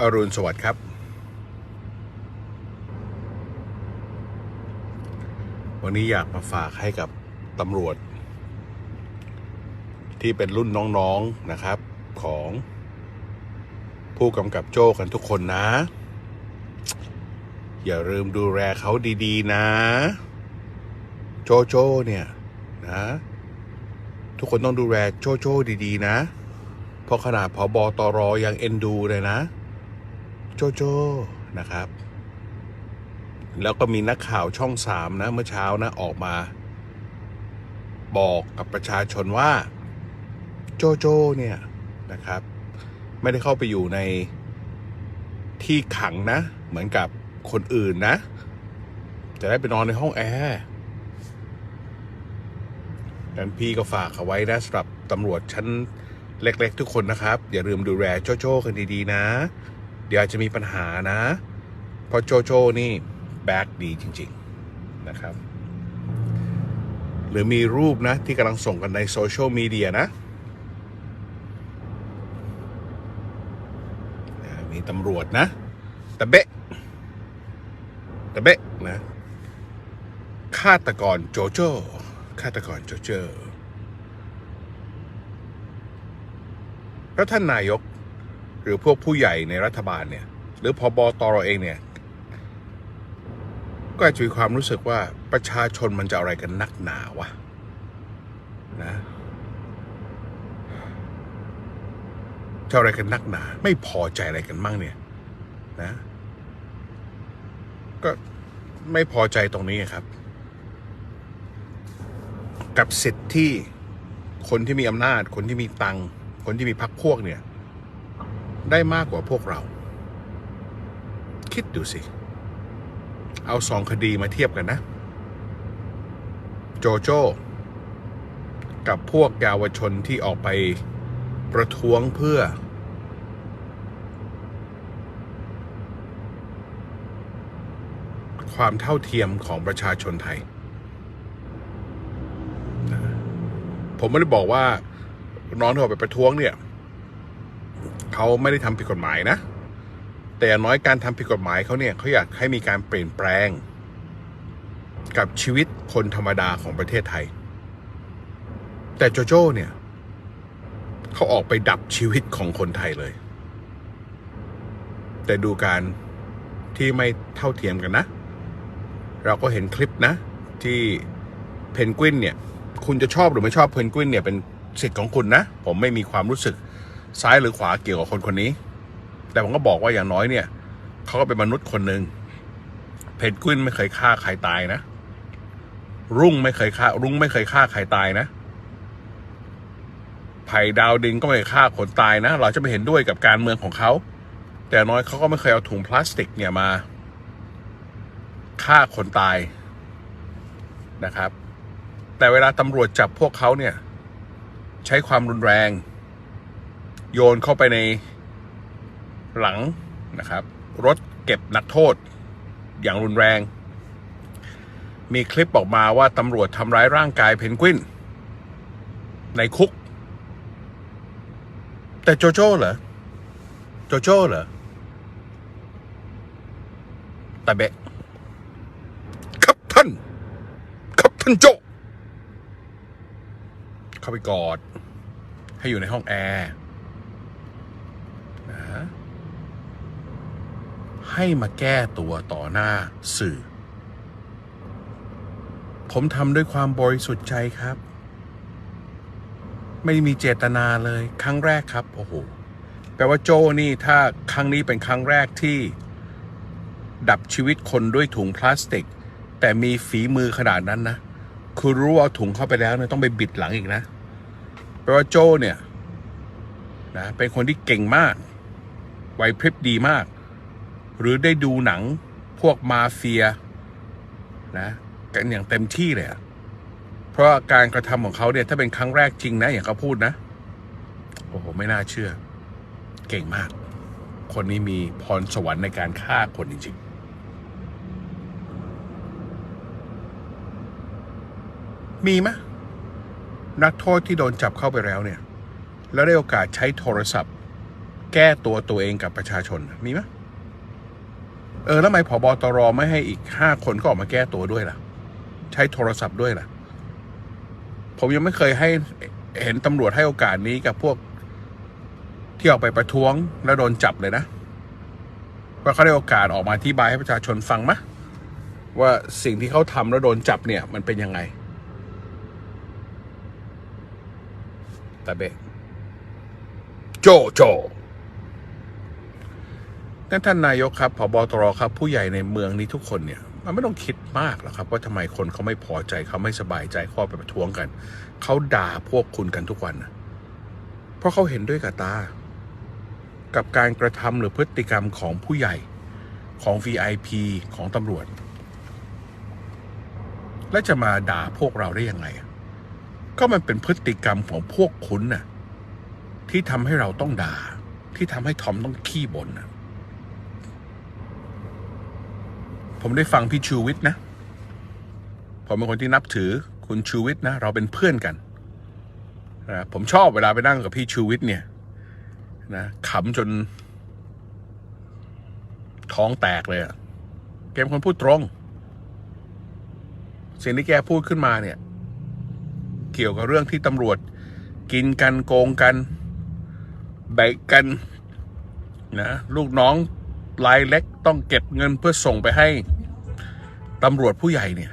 อรุณสวัสดิ์ครับ วันนี้อยากมาฝากให้กับตำรวจ ที่เป็นรุ่นน้องๆนะครับ ของผู้กำกับโจ้กันทุกคนนะ อย่าลืมดูแลเขาดีๆ นะ โจโจ้เนี่ยนะ ทุกคนต้องดูแลโจโจ้ดีๆ นะเพราะขนาดพอบอตรอยังเอ็นดูเลยนะ โจโจนะครับ แล้วก็มีนักข่าวช่องสามนะ เมื่อเช้านะออกมา บอกกับประชาชนว่า โจโจเนี่ยนะครับ ไม่ได้เข้าไปอยู่ในที่ขังนะ เหมือนกับคนอื่นนะ จะได้ไปนอนในห้องแอร์ดันพี่ก็ฝากเอาไว้นะสำหรับตำรวจชั้นเล็ก ๆ ทุกคนนะครับ อย่าลืมดูแลโจโจ้กันดี ๆ นะ เดี๋ยวอาจจะมีปัญหานะ เพราะโจโจ้นี่แบ็กดีจริง ๆ นะครับ หรือมีรูปนะ ที่กำลังส่งกันในโซเชียลมีเดียนะ มีตำรวจนะตะเบะตะเบะนะฆาตกรโจโจฆาตกรโจโจแล้วท่านนายก หรือพวกผู้ใหญ่ในรัฐบาลเนี่ย หรือพอบอตรเองเนี่ย ก็อาจจะมีความรู้สึกว่าประชาชนมันจะอะไรกันนักหนาวะนะจะอะไรกันนักหนา ไม่พอใจอะไรกันมั่งเนี่ย นะ ก็ไม่พอใจตรงนี้ครับ กับสิทธิ์ที่คนที่มีอำนาจ คนที่มีตังค์คนที่มีพรรคพวกเนี่ย ได้มากกว่าพวกเรา คิดดูสิ เอาสองคดีมาเทียบกันนะ โจโจ้กับพวกเยาวชนที่ออกไปประท้วงเพื่อ ความเท่าเทียมของประชาชนไทย ผมไม่ได้บอกว่าน้องที่ออกไปประท้วงเนี่ย เขาไม่ได้ทำผิดกฎหมายนะ แต่อย่างน้อยการทำผิดกฎหมายเขาเนี่ยเขาอยากให้มีการเปลี่ยนแปลง กับชีวิตคนธรรมดาของประเทศไทย แต่โจโจ้เนี่ยเขาออกไปดับชีวิตของคนไทยเลย แต่ดูการที่ไม่เท่าเทียมกันนะ เราก็เห็นคลิปนะ ที่เพนกวินเนี่ย คุณจะชอบหรือไม่ชอบเพนกวินเนี่ยเป็นสิทธิ์ของคุณนะ ผมไม่มีความรู้สึก ซ้ายหรือขวาเกี่ยวกับคนคนนี้ แต่ผมก็บอกว่าอย่างน้อยเนี่ยเขาก็เป็นมนุษย์คนหนึ่งเพนกวินไม่เคยฆ่าใครตายนะ รุ่งไม่เคยฆ่า รุ่งไม่เคยฆ่าใครตายนะไผ่ดาวดินก็ไม่เคยฆ่าคนตายนะ เราจะไม่เห็นด้วยกับการเมืองของเขา แต่น้อยเขาก็ไม่เคยเอาถุงพลาสติกเนี่ยมาฆ่าคนตายนะครับ แต่เวลาตำรวจจับพวกเขาเนี่ย ใช้ความรุนแรง โยนเข้าไปในหลังนะครับ รถเก็บนักโทษอย่างรุนแรง มีคลิปออกมาว่าตำรวจทำร้ายร่างกายเพนกวิน ในคุก แต่โจโจ้เหรอ โจโจ้เหรอตาเบะครับท่าน ครับท่านโจ เข้าไปกอด ให้อยู่ในห้องแอร์นะ ให้มาแก้ตัวต่อหน้าสื่อ ผมทำด้วยความบริสุทธิ์ใจครับ ไม่มีเจตนาเลยครั้งแรกครับโอ้โหแปลว่าโจนี่ถ้าครั้งนี้เป็นครั้งแรกที่ ดับชีวิตคนด้วยถุงพลาสติก แต่มีฝีมือขนาดนั้นนะคือรู้ว่าเอาถุงเข้าไปแล้วเนี่ยต้องไปบิดหลังอีกนะแปลว่าโจเนี่ยนะเป็นคนที่เก่งมากไหวพริบดีมาก หรือได้ดูหนังพวกมาเฟียนะกันอย่างเต็มที่เลยเพราะการกระทำของเขาเนี่ยถ้าเป็นครั้งแรกจริงนะ อย่างเขาพูดนะ โอ้โห ไม่น่าเชื่อ เก่งมาก คนนี้มีพรสวรรค์ในการฆ่าคนจริง ๆมีไหมนักโทษที่โดนจับเข้าไปแล้วเนี่ย แล้วได้โอกาสใช้โทรศัพท์ แก้ตัวตัวเองกับประชาชนมีไหม เออแล้วทำไมผบตรไม่ให้อีกห้าคนก็ออกมาแก้ตัวด้วยล่ะ ใช้โทรศัพท์ด้วยล่ะ ผมยังไม่เคยให้เห็นตำรวจให้โอกาสนี้กับพวกที่ออกไปประท้วงแล้วโดนจับเลยนะว่าเขาได้โอกาสออกมาอธิบายให้ประชาชนฟังมะว่าสิ่งที่เขาทำแล้วโดนจับเนี่ย มันเป็นยังไงแต่เบะโจโจ นั่นท่านนายกครับผบตรครับ ผู้ใหญ่ในเมืองนี้ทุกคนเนี่ยมันไม่ต้องคิดมากหรอกครับ ว่าทำไมคนเขาไม่พอใจเขาไม่สบายใจเขาไปประท้วงกัน เขาด่าพวกคุณกันทุกวันนะเพราะเขาเห็นด้วยกับตา กับการกระทำหรือพฤติกรรมของผู้ใหญ่ของ VIP ของตำรวจ และจะมาด่าพวกเราได้ยังไง ก็มันเป็นพฤติกรรมของพวกคุณน่ะที่ทำให้เราต้องด่า ที่ทำให้ทอมต้องขี้บ่นน่ะ ผมได้ฟังพี่ชูวิทย์นะ ผมเป็นคนที่นับถือคุณชูวิทย์นะ เราเป็นเพื่อนกันนะผมชอบเวลาไปนั่งกับพี่ชูวิทย์เนี่ยนะขำจน ท้องแตกเลยอะแกเป็นคนพูดตรง สิ่งที่แกพูดขึ้นมาเนี่ย เกี่ยวกับเรื่องที่ตำรวจ กินกันโกงกันแบ่งกันนะ ลูกน้อง รายเล็กต้องเก็บเงินเพื่อส่งไปให้ตำรวจผู้ใหญ่เนี่ย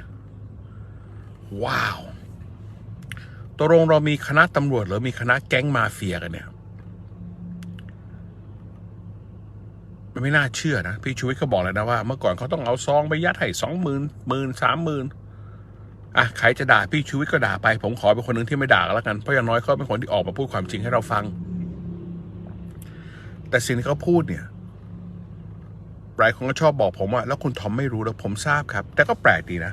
ว้าวตกลงเรามีคณะตำรวจหรือมีคณะแก๊งมาเฟียกันเนี่ยมันไม่น่าเชื่อนะ พี่ชูวิทย์เขาบอกเลยนะว่า เมื่อก่อนเขาต้องเอาซองไปยัดให้สองหมื่นหมื่นสามหมื่นอะใครจะด่าพี่ชูวิทย์ก็ด่าไป ผมขอเป็นคนหนึ่งที่ไม่ด่าแล้วกัน เพราะอย่างน้อยเขาเป็นคนที่ออกมาพูดความจริงให้เราฟัง แต่สิ่งที่เขาพูดเนี่ย หลายคนก็ชอบบอกผมว่า แล้วคุณทอมไม่รู้แล้วผมทราบครับ แต่ก็แปลกดีนะ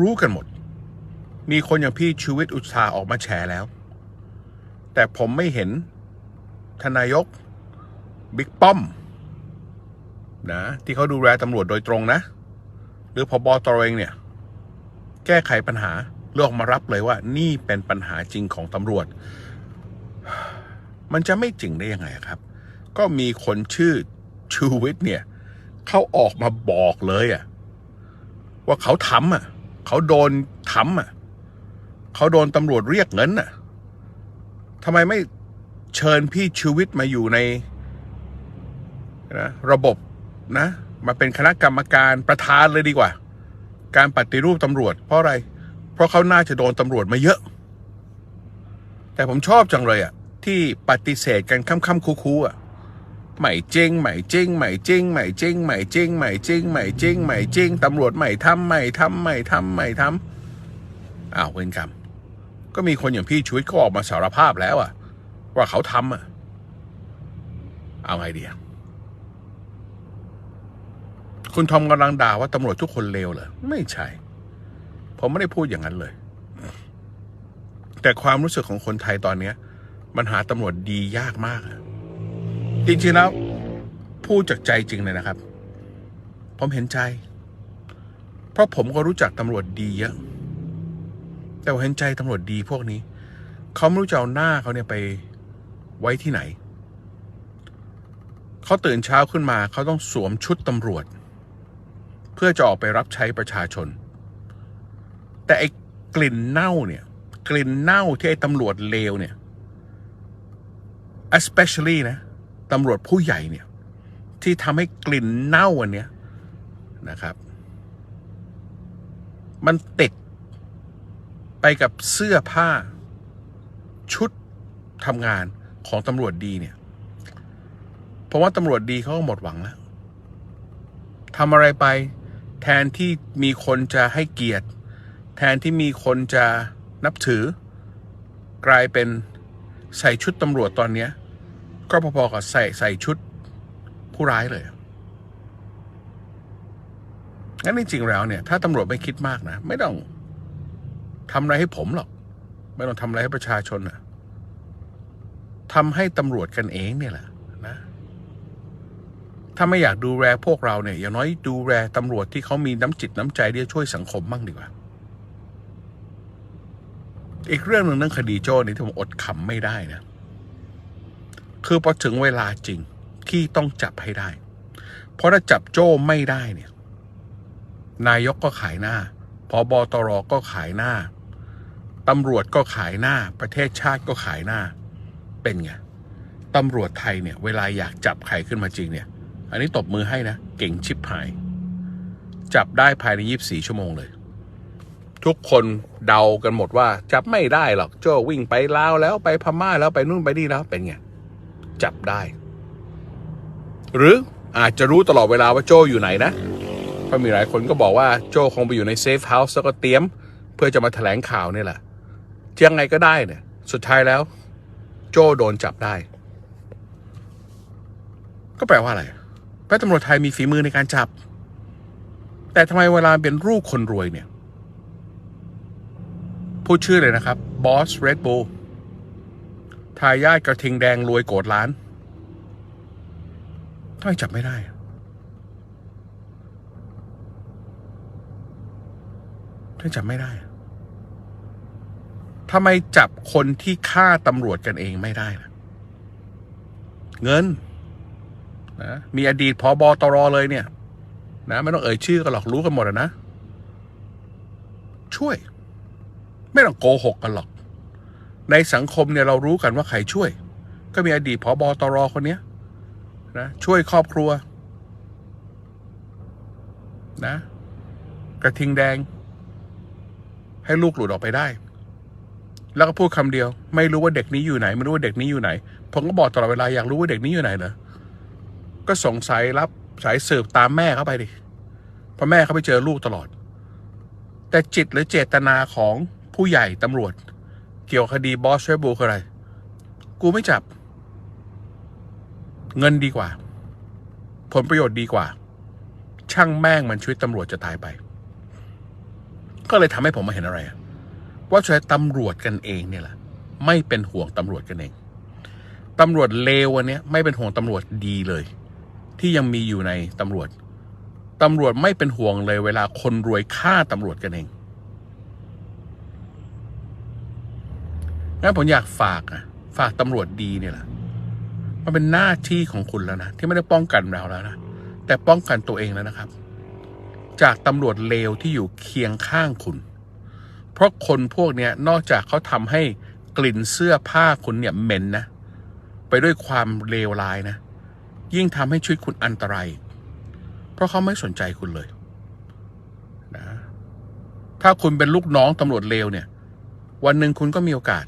รู้กันหมด มีคนอย่างพี่ชูวิทย์อุตสาออกมาแฉแล้ว แต่ผมไม่เห็นทนนายกบิ๊กป้อมนะที่เขาดูแลตำรวจโดยตรงนะ หรือพอบอตรเองเนี่ย แก้ไขปัญหาเลือกมารับเลยว่า นี่เป็นปัญหาจริงของตำรวจ มันจะไม่จริงได้ยังไงครับ ก็มีคนชื่อชูวิทย์เนี่ย เขาออกมาบอกเลยอะว่าเขาทำอะเขาโดนทำอะเขาโดนตำรวจเรียกเงินอะทำไมไม่เชิญพี่ชูวิทย์มาอยู่ในนะระบบนะมาเป็นคณะกรรมการประธานเลยดีกว่า การปฏิรูปตำรวจ เพราะอะไร เพราะเขาน่าจะโดนตำรวจมาเยอะ แต่ผมชอบจังเลยอะ่ะที่ปฏิเสธกันค่ำๆคูๆอะ ใหม่จริงใหม่จริงใหม่จริงใหม่จริงใหม่จริงใหม่จริงใหม่จริงใหม่จริงตำรวจใหม่ทำใหม่ทำใหม่ทำใหม่ทำอ้าวเวรกรรมก็มีคนอย่างพี่ชุวิตก็ออกมาสารภาพแล้วอะว่าเขาทำอะเอาไงดีคุณทอมกำลังด่าว่าตำรวจทุกคนเลวเหรอไม่ใช่ ผมไม่ได้พูดอย่างนั้นเลย แต่ความรู้สึกของคนไทยตอนเนี้ยมันหาตำรวจดียากมากอะ จริงๆแล้วพูดจากใจจริงเลยนะครับ ผมเห็นใจ เพราะผมก็รู้จักตำรวจดีเยอะ แต่เห็นใจตำรวจดีพวกนี้ เขาไม่รู้จะเอาหน้าเขาเนี่ยไปไว้ที่ไหน เขาตื่นเช้าขึ้นมาเขาต้องสวมชุดตำรวจ เพื่อจะออกไปรับใช้ประชาชน แต่ไอ้กลิ่นเน่าเนี่ย กลิ่นเน่าที่ไอ้ตำรวจเลวเนี่ย especially นะ ตำรวจผู้ใหญ่เนี่ย ที่ทำให้กลิ่นเน่าอันเนี้ยนะครับ มันติดไปกับเสื้อผ้า ชุดทำงานของตำรวจดีเนี่ย เพราะว่าตำรวจดีเขาก็หมดหวังแล้วทำอะไรไป แทนที่มีคนจะให้เกียรติ แทนที่มีคนจะนับถือ กลายเป็นใส่ชุดตำรวจตอนเนี้ย ก็พอๆกับใส่ใส่ชุดผู้ร้ายเลยงั้นจริงๆแล้วเนี่ย ถ้าตำรวจไม่คิดมากนะ ไม่ต้องทำอะไรให้ผมหรอก ไม่ต้องทำอะไรให้ประชาชนนะทำให้ตำรวจกันเองเนี่ยแหละนะถ้าไม่อยากดูแลพวกเราเนี่ย อย่างน้อยดูแลตำรวจที่เขามีน้ำจิตน้ำใจที่จะช่วยสังคมบ้างดีกว่า อีกเรื่องหนึ่งเรื่องคดีโจ้นี่ที่ผมอดขำไม่ได้นะ คือพอถึงเวลาจริงที่ต้องจับให้ได้ เพราะถ้าจับโจ้ไม่ได้เนี่ย นายกก็ขายหน้าพอบอตรก็ขายหน้าตำรวจก็ขายหน้า ประเทศชาติก็ขายหน้า เป็นไงตำรวจไทยเนี่ย เวลาอยากจับใครขึ้นมาจริงเนี่ย อันนี้ตบมือให้นะ เก่งชิบหาย จับได้ภายใน24ชั่วโมงเลย ทุกคนเดากันหมดว่า จับไม่ได้หรอก โจ้วิ่งไปลาวแล้วไปพม่าแล้วไปนู่นไปนี่แล้วเป็นไง จับได้ หรืออาจจะรู้ตลอดเวลาว่าโจอยู่ไหนนะเพราะมีหลายคนก็บอกว่าโจคงไปอยู่ในเซฟเฮาส์แล้วก็เตรียม เพื่อจะมาแถลงข่าวนี่แหละยังไงก็ได้เนี่ย สุดท้ายแล้ว โจโดนจับได้ ก็แปลว่าอะไรแปลตำรวจไทยมีฝีมือในการจับ แต่ทำไมเวลาเป็นรูปคนรวยเนี่ย พูดชื่อเลยนะครับบอสเรดบูล ทายาทกระทิงแดงรวยโกดล้านทำไมจับไม่ได้ทำไมจับไม่ได้ทำไมจับคนที่ฆ่าตำรวจกันเองไม่ได้ล่ะเงินนะมีอดีตพอบอตรเลยเนี่ย นะไม่ต้องเอ่ยชื่อกันหรอกรู้กันหมดนะ ช่วย ไม่ต้องโกหกกันหรอก ในสังคมเนี่ยเรารู้กันว่าใครช่วย ก็มีอดีตผอบอตรคนเนี้ยนะช่วยครอบครัวนะกระทิงแดง ให้ลูกหลุดออกไปได้ แล้วก็พูดคำเดียว ไม่รู้ว่าเด็กนี้อยู่ไหน ไม่รู้ว่าเด็กนี้อยู่ไหน ผมก็บอกตลอดเวลาอยากรู้ว่าเด็กนี้อยู่ไหนเหรอก็สงสัยรับสายสืบตามแม่เข้าไปดิเพราะแม่เขาไปเจอลูกตลอด แต่จิตหรือเจตนาของผู้ใหญ่ตำรวจ กี่ยวคดีบอสเชบูคืออะไร กูไม่จับ เงินดีกว่า ผลประโยชน์ดีกว่า ช่างแม่งมันชีวิตตำรวจจะตายไป ก็เลยทำให้ผมมาเห็นอะไร ว่าช่วยตำรวจกันเองเนี่ยแหละไม่เป็นห่วงตำรวจกันเองตำรวจเลววันนี้ไม่เป็นห่วงตำรวจดีเลย ที่ยังมีอยู่ในตำรวจตำรวจไม่เป็นห่วงเลยเวลาคนรวยฆ่าตำรวจกันเอง งั้นผมอยากฝากอะฝากตำรวจดีเนี่ยแหละมันเป็นหน้าที่ของคุณแล้วนะ ที่ไม่ได้ป้องกันเราแล้วนะแต่ป้องกันตัวเองแล้วนะครับ จากตำรวจเลวที่อยู่เคียงข้างคุณ เพราะคนพวกเนี้ยนอกจากเขาทำให้กลิ่นเสื้อผ้าคุณเนี่ยเหม็นนะ ไปด้วยความเลวร้ายนะ ยิ่งทำให้ชีวิตคุณอันตราย เพราะเขาไม่สนใจคุณเลยนะถ้าคุณเป็นลูกน้องตำรวจเลวเนี่ย วันหนึ่งคุณก็มีโอกาส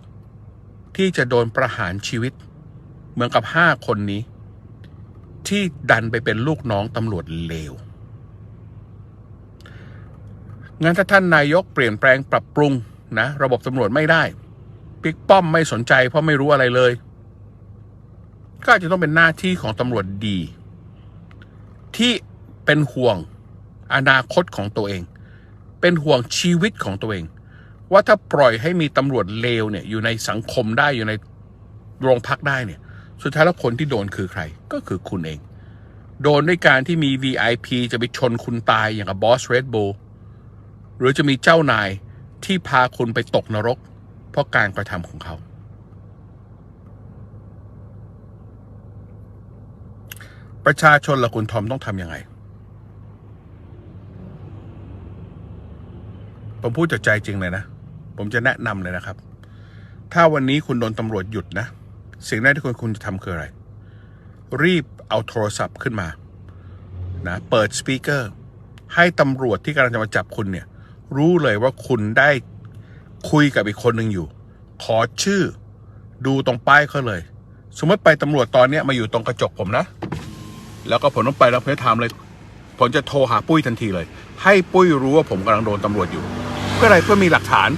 ที่จะโดนประหารชีวิต เหมือนกับห้าคนนี้ ที่ดันไปเป็นลูกน้องตำรวจเลวงั้นถ้าท่านนายกเปลี่ยนแปลงปรับปรุงนะระบบตำรวจไม่ได้ปิ๊กป้อมไม่สนใจเพราะไม่รู้อะไรเลย ก็อาจจะต้องเป็นหน้าที่ของตำรวจดี ที่เป็นห่วงอนาคตของตัวเอง เป็นห่วงชีวิตของตัวเอง ว่าถ้าปล่อยให้มีตำรวจเลวเนี่ยอยู่ในสังคมได้อยู่ในโรงพักได้เนี่ย สุดท้ายแล้วคนที่โดนคือใคร ก็คือคุณเอง โดนด้วยการที่มี VIP จะไปชนคุณตายอย่างกับบอสเรด l หรือจะมีเจ้านายที่พาคุณไปตกนรก เพราะการกระทำของเขา ประชาชนและคุณทอมต้องทำยังไง ผมพูดจากใจจริงเลยนะ ผมจะแนะนำเลยนะครับ ถ้าวันนี้คุณโดนตำรวจหยุดนะ สิ่งแรกที่คุณคุณจะทำคืออะไร รีบเอาโทรศัพท์ขึ้นมานะเปิดสปีกเกอร์ให้ตำรวจที่กำลังจะมาจับคุณเนี่ย รู้เลยว่าคุณได้คุยกับอีกคนหนึ่งอยู่ ขอชื่อ ดูตรงป้ายเขาเลย สมมติไปตำรวจตอนเนี้ยมาอยู่ตรงกระจกผมนะ แล้วก็ผมต้องไปแล้วเพื่อทำเลย ผมจะโทรหาปุ้ยทันทีเลย ให้ปุ้ยรู้ว่าผมกำลังโดนตำรวจอยู่ เพื่ออะไรเพื่อมีหลักฐาน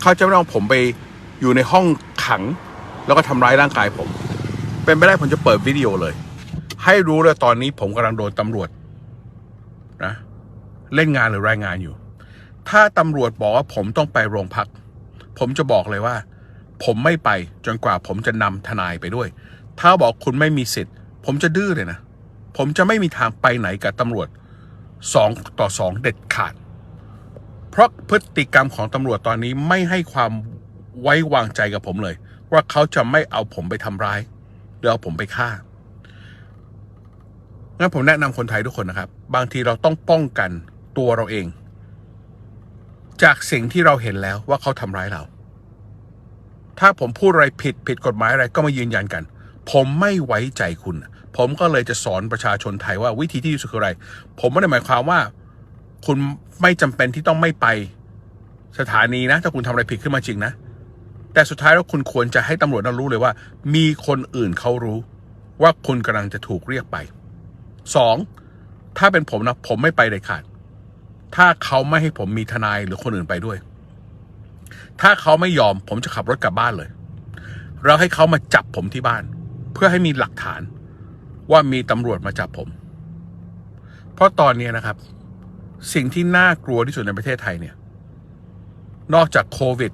เขาจะไม่ต้องผมไปอยู่ในห้องขัง แล้วก็ทำร้ายร่างกายผม เป็นไปได้ผมจะเปิดวิดีโอเลย ให้รู้เลยตอนนี้ผมกำลังโดนตำรวจนะเล่นงานหรือรายงานอยู่ ถ้าตำรวจบอกว่าผมต้องไปโรงพัก ผมจะบอกเลยว่า ผมไม่ไปจนกว่าผมจะนำทนายไปด้วย ถ้าบอกคุณไม่มีสิทธิ์ ผมจะดื้อเลยนะ ผมจะไม่มีทางไปไหนกับตำรวจสองต่อสองเด็ดขาด เพราะพฤติกรรมของตำรวจตอนนี้ไม่ให้ความไว้วางใจกับผมเลย ว่าเขาจะไม่เอาผมไปทำร้าย หรือเอาผมไปฆ่างั้นผมแนะนำคนไทยทุกคนนะครับ บางทีเราต้องป้องกันตัวเราเอง จากสิ่งที่เราเห็นแล้วว่าเขาทำร้ายเรา ถ้าผมพูดอะไรผิดผิดกฎหมายอะไรก็มายืนยันกัน ผมไม่ไว้ใจคุณ ผมก็เลยจะสอนประชาชนไทยว่าวิธีที่ดีสุดคืออะไร ผมไม่ได้หมายความว่า คุณไม่จำเป็นที่ต้องไม่ไปสถานีนะ ถ้าคุณทำอะไรผิดขึ้นมาจริงนะ แต่สุดท้ายแล้วคุณควรจะให้ตำรวจนั้นรู้เลยว่า มีคนอื่นเขารู้ว่าคุณกำลังจะถูกเรียกไปสองถ้าเป็นผมนะ ผมไม่ไปเด็ดขาด ถ้าเขาไม่ให้ผมมีทนายหรือคนอื่นไปด้วย ถ้าเขาไม่ยอมผมจะขับรถกลับบ้านเลยแล้วให้เขามาจับผมที่บ้าน เพื่อให้มีหลักฐานว่ามีตำรวจมาจับผม เพราะตอนนี้นะครับ สิ่งที่น่ากลัวที่สุดในประเทศไทยเนี่ย นอกจากโควิด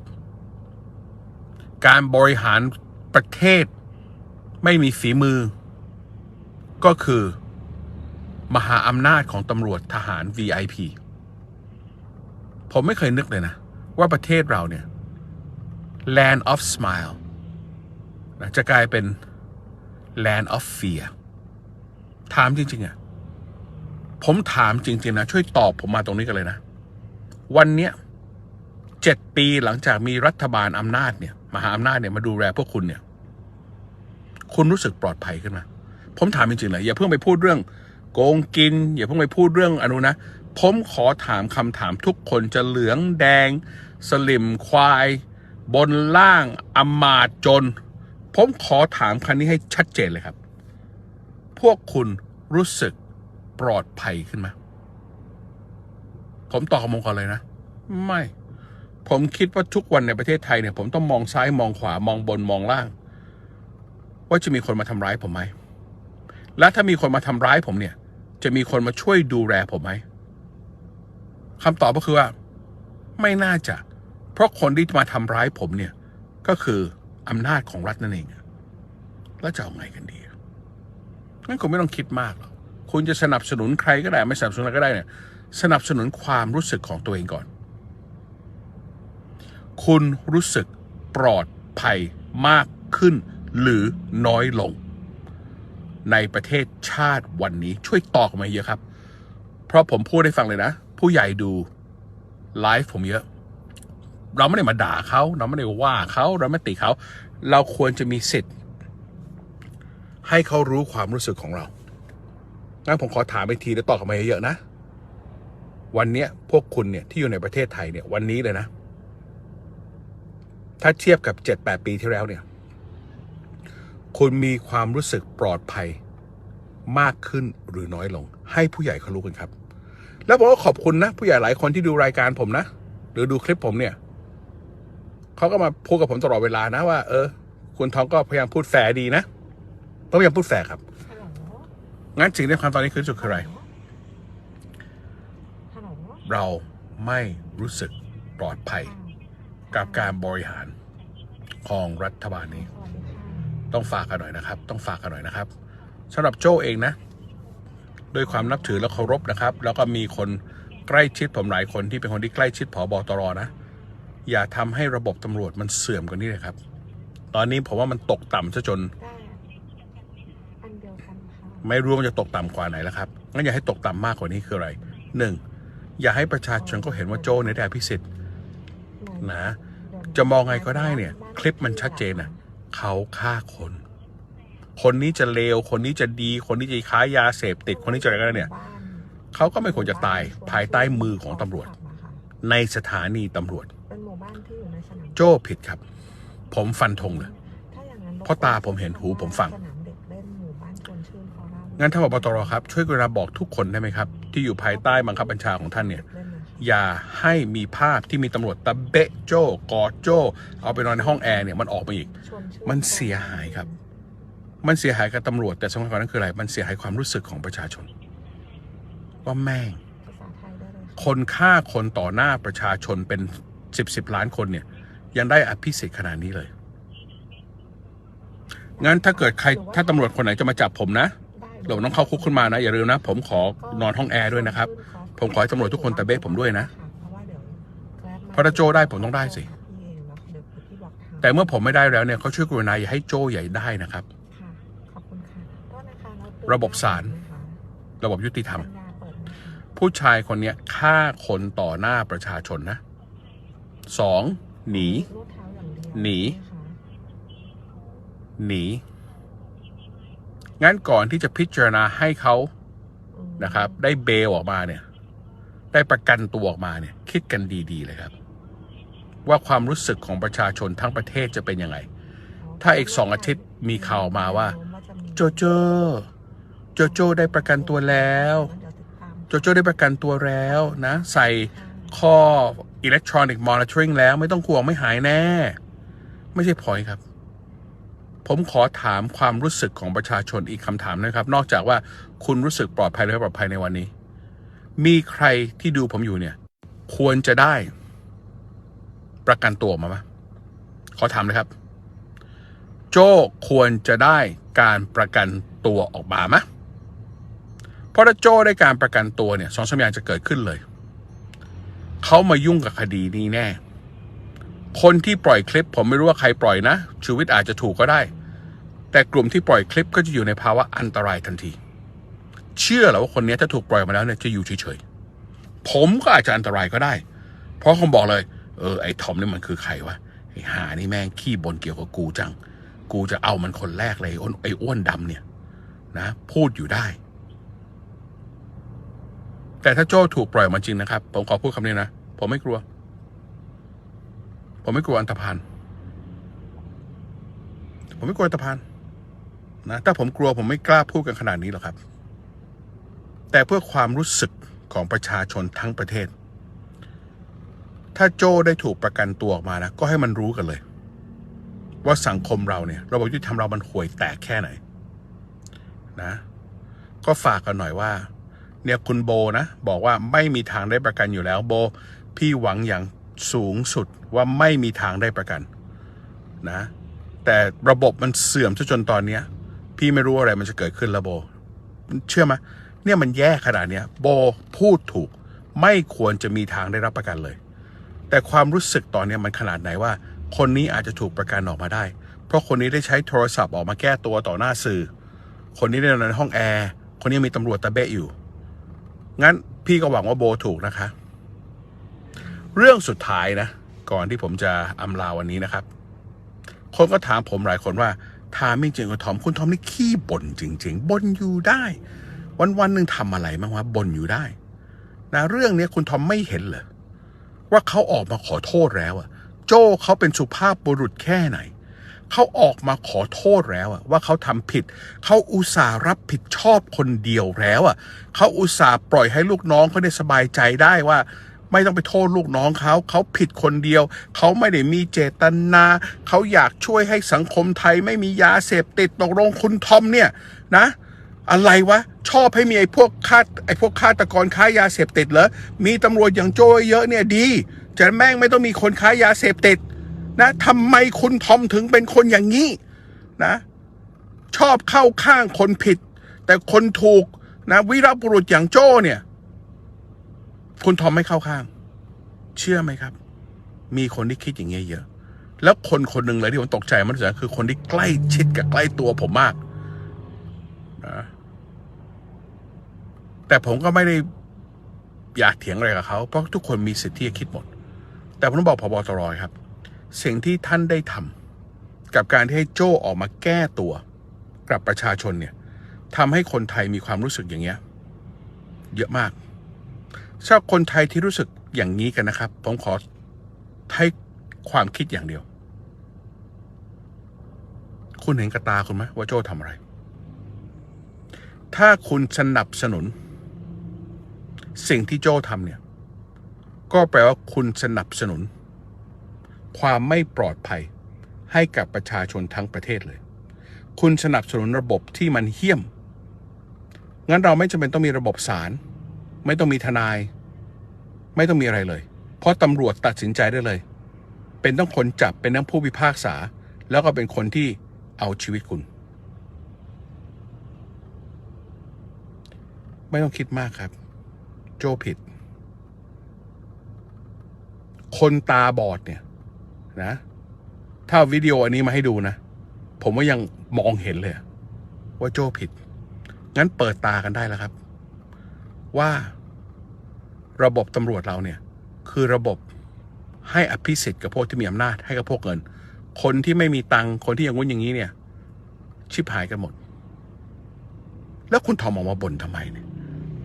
การบริหารประเทศไม่มีฝีมือ ก็คือ มหาอำนาจของตำรวจทหาร VIP ผมไม่เคยนึกเลยนะ ว่าประเทศเราเนี่ย land of smile จะกลายเป็น land of fear ถามจริง ๆอะ ผมถามจริงๆนะช่วยตอบผมมาตรงนี้กันเลยนะ วันเนี้ยเจ็ดปีหลังจากมีรัฐบาลอำนาจเนี่ยมหาอำนาจเนี่ยมาดูแลพวกคุณเนี่ย คุณรู้สึกปลอดภัยขึ้นไหมผมถามจริงๆเลยอย่าเพิ่งไปพูดเรื่อง โกงกิน อย่าเพิ่งไปพูดเรื่องอนุนะผมขอถามคำถามทุกคนจะเหลืองแดง สลิมควาย บนล่างอมาตจน ผมขอถามคันนี้ให้ชัดเจนเลยครับ พวกคุณรู้สึก ปลอดภัยขึ้นไหมผมตอบคำมงคลเลยนะ ไม่ ผมคิดว่าทุกวันในประเทศไทยเนี่ย ผมต้องมองซ้ายมองขวามองบนมองล่าง ว่าจะมีคนมาทำร้ายผมไหม และถ้ามีคนมาทำร้ายผมเนี่ย จะมีคนมาช่วยดูแลผมไหมคำตอบก็คือว่า ไม่น่าจะ เพราะคนที่มาทำร้ายผมเนี่ย ก็คืออำนาจของรัฐนั่นเองแล้วจะเอาไงกันดีงั้นคุณไม่ต้องคิดมากหรอก คุณจะสนับสนุนใครก็ได้ไม่สนับสนุนอะไรก็ได้เนี่ยสนับสนุนความรู้สึกของตัวเองก่อน คุณรู้สึกปลอดภัยมากขึ้นหรือน้อยลง ในประเทศชาติวันนี้ช่วยตอบมาเยอะครับ เพราะผมพูดให้ฟังเลยนะ ผู้ใหญ่ดูไลฟ์ผมเยอะ เราไม่ได้มาด่าเขาเราไม่ได้ว่าเขาเราไม่ติเขา เราควรจะมีสิทธิ์ ให้เขารู้ความรู้สึกของเรา งั้นผมขอถามไปทีแล้วตอบกลับมาเยอะๆนะ วันเนี้ยพวกคุณเนี่ยที่อยู่ในประเทศไทยเนี่ย วันนี้เลยนะ ถ้าเทียบกับเจ็ดแปดปีที่แล้วเนี่ย คุณมีความรู้สึกปลอดภัยมากขึ้นหรือน้อยลง ให้ผู้ใหญ่เขารู้กันครับ แล้วผมก็ขอบคุณนะ ผู้ใหญ่หลายคนที่ดูรายการผมนะ หรือดูคลิปผมเนี่ยเขาก็มาพูดกับผมตลอดเวลานะว่า เออ คุณทองก็พยายามพูดแฝดีนะต้องพยายามพูดแฝครับ งั้นสิ่งที่สำคัญตอนนี้คือสุดคืออะไร เราไม่รู้สึกปลอดภัย กับการบริหารของรัฐบาลนี้ ต้องฝากกันหน่อยนะครับ ต้องฝากกันหน่อยนะครับสำหรับโจเองนะ ด้วยความนับถือและเคารพนะครับ แล้วก็มีคนใกล้ชิดผมหลายคนที่เป็นคนที่ใกล้ชิดผอบอตรนะ อย่าทำให้ระบบตำรวจมันเสื่อมกว่านี้เลยครับ ตอนนี้ผมว่ามันตกต่ำซะจน ไม่รู้ว่ามันจะตกต่ำกว่าไหนแล้วครับงั้นอย่าให้ตกต่ำมากกว่านี้คืออะไรหนึ่งอย่าให้ประชาชนก็เห็นว่าโจ้เนี่ยได้อภิสิทธิ์นะจะมองไงก็ได้เนี่ย คลิปมันชัดเจนนะเขาฆ่าคน คนนี้จะเลวคนนี้จะดี คนนี้จะค้ายาเสพติดคนนี้จะอะไรก็ได้เนี่ยเขาก็ไม่ควรจะตายภายใต้มือของตำรวจ ในสถานีตำรวจ โจ้ผิดครับ ผมฟันธงเลยถ้าอย่างนั้นเพราะตาผมเห็นหูผมฟัง งั้นท่านผบตรครับ ช่วยกรุณาบอกทุกคนได้ไหมครับ ที่อยู่ภายใต้บังคับบัญชาของท่านเนี่ยเล่นนะคะอย่าให้มีภาพที่มีตำรวจตะเบะโจ้กอดโจ้เอาไปนอนในห้องแอร์เนี่ยมันออกมาอีกชวนชื่มันเสียหายครับ มันเสียหายกับตำรวจแต่สำคัญกว่านั้นคืออะไร มันเสียหายความรู้สึกของประชาชน ว่าแม่งภาษาไทยได้เลยค่ะคนฆ่าคนต่อหน้าประชาชนเป็นสิบสิบล้านคนเนี่ย ยังได้อภิสิทธิ์ขนาดนี้เลยงั้นถ้าเกิดใครถ้าตำรวจคนไหนจะมาจับผมนะได้ เดี๋ยวต้องเข้าคุกขึ้นมานะ อย่าลืมนะ ผมขอนอนห้องแอร์ด้วยนะครับ ผมขอให้ตำรวจทุกคนตะเบ๊ะผมด้วยนะเพราะถ้าโจได้ผมต้องได้สิ แต่เมื่อผมไม่ได้แล้วเนี่ยเขาช่วยกรุณาอย่าให้โจใหญ่ได้นะครับ ระบบศาลระบบยุติธรรม ผู้ชายคนนี้ฆ่าคนต่อหน้าประชาชนนะสองหนี หนี หนี งั้นก่อนที่จะพิจารณาให้เขาอืมนะครับ ได้เบลออกมาเนี่ย ได้ประกันตัวออกมาเนี่ย คิดกันดีๆเลยครับ ว่าความรู้สึกของประชาชนทั้งประเทศจะเป็นยังไง ถ้าอีกสองอาทิตย์มีข่าวมาว่า โจโจ โจโจได้ประกันตัวแล้วเดี๋ยวติดตามโจโจได้ประกันตัวแล้วนะ ใส่ข้อ electronic monitoring แล้วไม่ต้องกลัวไม่หายแน่ ไม่ใช่พอยครับ ผมขอถามความรู้สึกของประชาชนอีกคำถามนะครับ นอกจากว่าคุณรู้สึกปลอดภัยหรือไม่ปลอดภัยในวันนี้ มีใครที่ดูผมอยู่เนี่ย ควรจะได้ประกันตัวมาไหมขอถามเลยครับ โจ้ควรจะได้การประกันตัวออกมาไหมเพราะถ้าโจ้ได้การประกันตัวเนี่ยสองสามอย่างจะเกิดขึ้นเลย เขามายุ่งกับคดีนี้แน่ คนที่ปล่อยคลิป ผมไม่รู้ว่าใครปล่อยนะ ชีวิตอาจจะถูกก็ได้ แต่กลุ่มที่ปล่อยคลิปก็จะอยู่ในภาวะอันตรายทันที เชื่อหรอว่าคนนี้ถ้าถูกปล่อยมาแล้วเนี่ยจะอยู่เฉยๆ ผมก็อาจจะอันตรายก็ได้ เพราะผมบอกเลย เออไอ้ทอมนี่มันคือใครวะไอ้หานี่แม่งขี้บนเกี่ยวกับกูจัง กูจะเอามันคนแรกเลยไอ้อ้วนดำเนี่ย นะ พูดอยู่ได้ แต่ถ้าโจ้ถูกปล่อยมาจริงนะครับ ผมขอพูดคำนี้นะ ผมไม่กลัว ผมไม่กลัวอันตรพานผมไม่กลัวอันตรพานนะถ้าผมกลัวผมไม่กล้าพูดกันขนาดนี้หรอกครับ แต่เพื่อความรู้สึกของประชาชนทั้งประเทศ ถ้าโจ้ได้ถูกประกันตัวออกมานะก็ให้มันรู้กันเลย ว่าสังคมเราเนี่ยระบบยุติธรรมเรามันห่วยแตกแค่ไหนนะ ก็ฝากกันหน่อยว่า เนี่ยคุณโบนะ บอกว่าไม่มีทางได้ประกันอยู่แล้วโบ พี่หวังอย่าง สูงสุดว่าไม่มีทางได้ประกันนะแต่ระบบมันเสื่อมซะจนตอนเนี้ย พี่ไม่รู้อะไรมันจะเกิดขึ้นล้วโบ เชื่อไหมเนี่ยมันแย่ขนาดเนี้ยโบพูดถูก ไม่ควรจะมีทางได้รับประกันเลย แต่ความรู้สึกตอนนี้มันขนาดไหนว่า คนนี้อาจจะถูกประกันออกมาได้ เพราะคนนี้ได้ใช้โทรศัพท์ออกมาแก้ตัวต่อหน้าสื่อ คนนี้ได้นอนในห้องแอร์คนนี้มีตำรวจตะเบะอยู่ งั้นพี่ก็หวังว่าโบถูกนะคะ เรื่องสุดท้ายนะ ก่อนที่ผมจะอำลาวันนี้นะครับ คนก็ถามผมหลายคนว่าถามจริงๆคุณทอมคุณทอมนี่ขี้บ่นจริง ๆบ่นอยู่ได้ วันวันหนึ่งทำอะไรบ้างวะบ่นอยู่ได้นะเรื่องนี้คุณทอมไม่เห็นเหรอว่าเขาออกมาขอโทษแล้วอะโจ้เขาเป็นสุภาพบุรุษแค่ไหนเขาออกมาขอโทษแล้วอะว่าเขาทำผิด เขาอุตส่าห์รับผิดชอบคนเดียวแล้วอะเขาอุตส่าห์ปล่อยให้ลูกน้องเขาได้สบายใจได้ว่า ไม่ต้องไปโทษลูกน้องเขาเขาผิดคนเดียว เขาไม่ได้มีเจตนา เขาอยากช่วยให้สังคมไทยไม่มียาเสพติดตกลงคุณทอมเนี่ยนะอะไรวะ ชอบให้มีไอ้พวกฆาไอ้พวกฆาตกรค้ายาเสพติดเหรอมีตำรวจอย่างโจ้เยอะเนี่ยดีจะแม่งไม่ต้องมีคนค้ายาเสพติดนะทำไมคุณทอมถึงเป็นคนอย่างนี้นะ ชอบเข้าข้างคนผิด แต่คนถูกนะวิรบุรุษอย่างโจ้เนี่ย คุณทอมไม่เข้าข้าง เชื่อไหมครับ มีคนที่คิดอย่างเงี้ยเยอะ แล้วคนคนหนึ่งเลยที่ผมตกใจมากที่สุดคือคนที่ใกล้ชิดกับใกล้ตัวผมมากนะแต่ผมก็ไม่ได้อยากเถียงอะไรกับเขาเพราะทุกคนมีสิทธิ์ที่จะคิดหมด แต่ผมต้องบอกพบตรครับ สิ่งที่ท่านได้ทำกับการที่ให้โจ้ออกมาแก้ตัว กับประชาชนเนี่ยทำให้คนไทยมีความรู้สึกอย่างเงี้ย เยอะมาก ชอบคนไทยที่รู้สึกอย่างนี้กันนะครับ ผมขอให้ความคิดอย่างเดียว คุณเห็นกระตาคุณไหมว่าโจ้ทำอะไร ถ้าคุณสนับสนุน สิ่งที่โจ้ทำเนี่ย ก็แปลว่าคุณสนับสนุน ความไม่ปลอดภัยให้กับประชาชนทั้งประเทศเลย คุณสนับสนุนระบบที่มันเหี้ยม งั้นเราไม่จำเป็นต้องมีระบบศาล ไม่ต้องมีทนาย ไม่ต้องมีอะไรเลย เพราะตำรวจตัดสินใจได้เลย เป็นต้องคนจับเป็นทั้งผู้พิพากษา แล้วก็เป็นคนที่เอาชีวิตคุณ ไม่ต้องคิดมากครับ โจผิด คนตาบอดเนี่ยนะ ถ้าวิดีโออันนี้มาให้ดูนะ ผมว่ายังมองเห็นเลย ว่าโจผิด งั้นเปิดตากันได้แล้วครับ ว่าระบบตำรวจเราเนี่ย คือระบบให้อภิสิทธิ์กับพวกที่มีอำนาจให้กับพวกเงิน คนที่ไม่มีตังคนที่อย่างงู้นอย่างนี้เนี่ย ชิบหายกันหมด แล้วคุณทอมออกมาบ่นทำไมเนี่ย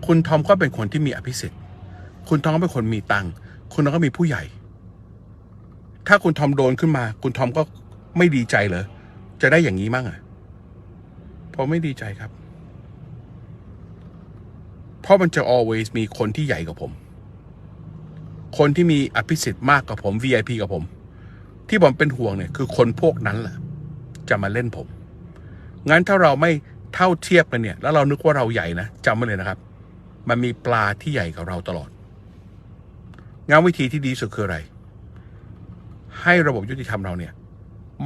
คุณทอมก็เป็นคนที่มีอภิสิทธิ์ คุณทอมก็เป็นคนมีตังคุณทอมก็มีผู้ใหญ่ ถ้าคุณทอมโดนขึ้นมา คุณทอมก็ไม่ดีใจเลยจะได้อย่างนี้มั่งอะผมไม่ดีใจครับ เพราะมันจะ always มีคนที่ใหญ่กว่าผม คนที่มีอภิสิทธิ์มากกว่าผม VIP กับผม ที่ผมเป็นห่วงเนี่ยคือคนพวกนั้นแหละจะมาเล่นผม งั้นถ้าเราไม่เท่าเทียบกันเนี่ย แล้วเรานึกว่าเราใหญ่นะจำไว้เลยนะครับ มันมีปลาที่ใหญ่กว่าเราตลอด งานวิธีที่ดีสุดคืออะไร ให้ระบบยุติธรรมเราเนี่ย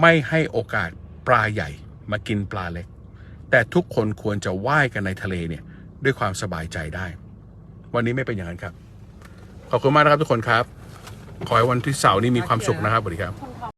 ไม่ให้โอกาสปลาใหญ่มากินปลาเล็ก แต่ทุกคนควรจะว่ายกันในทะเลเนี่ย ด้วยความสบายใจได้ วันนี้ไม่เป็นอย่างนั้นครับ ขอบคุณมากนะครับทุกคนครับ ขอให้วันที่เสาร์นี้มีความสุขนะครับสวัสดีครับ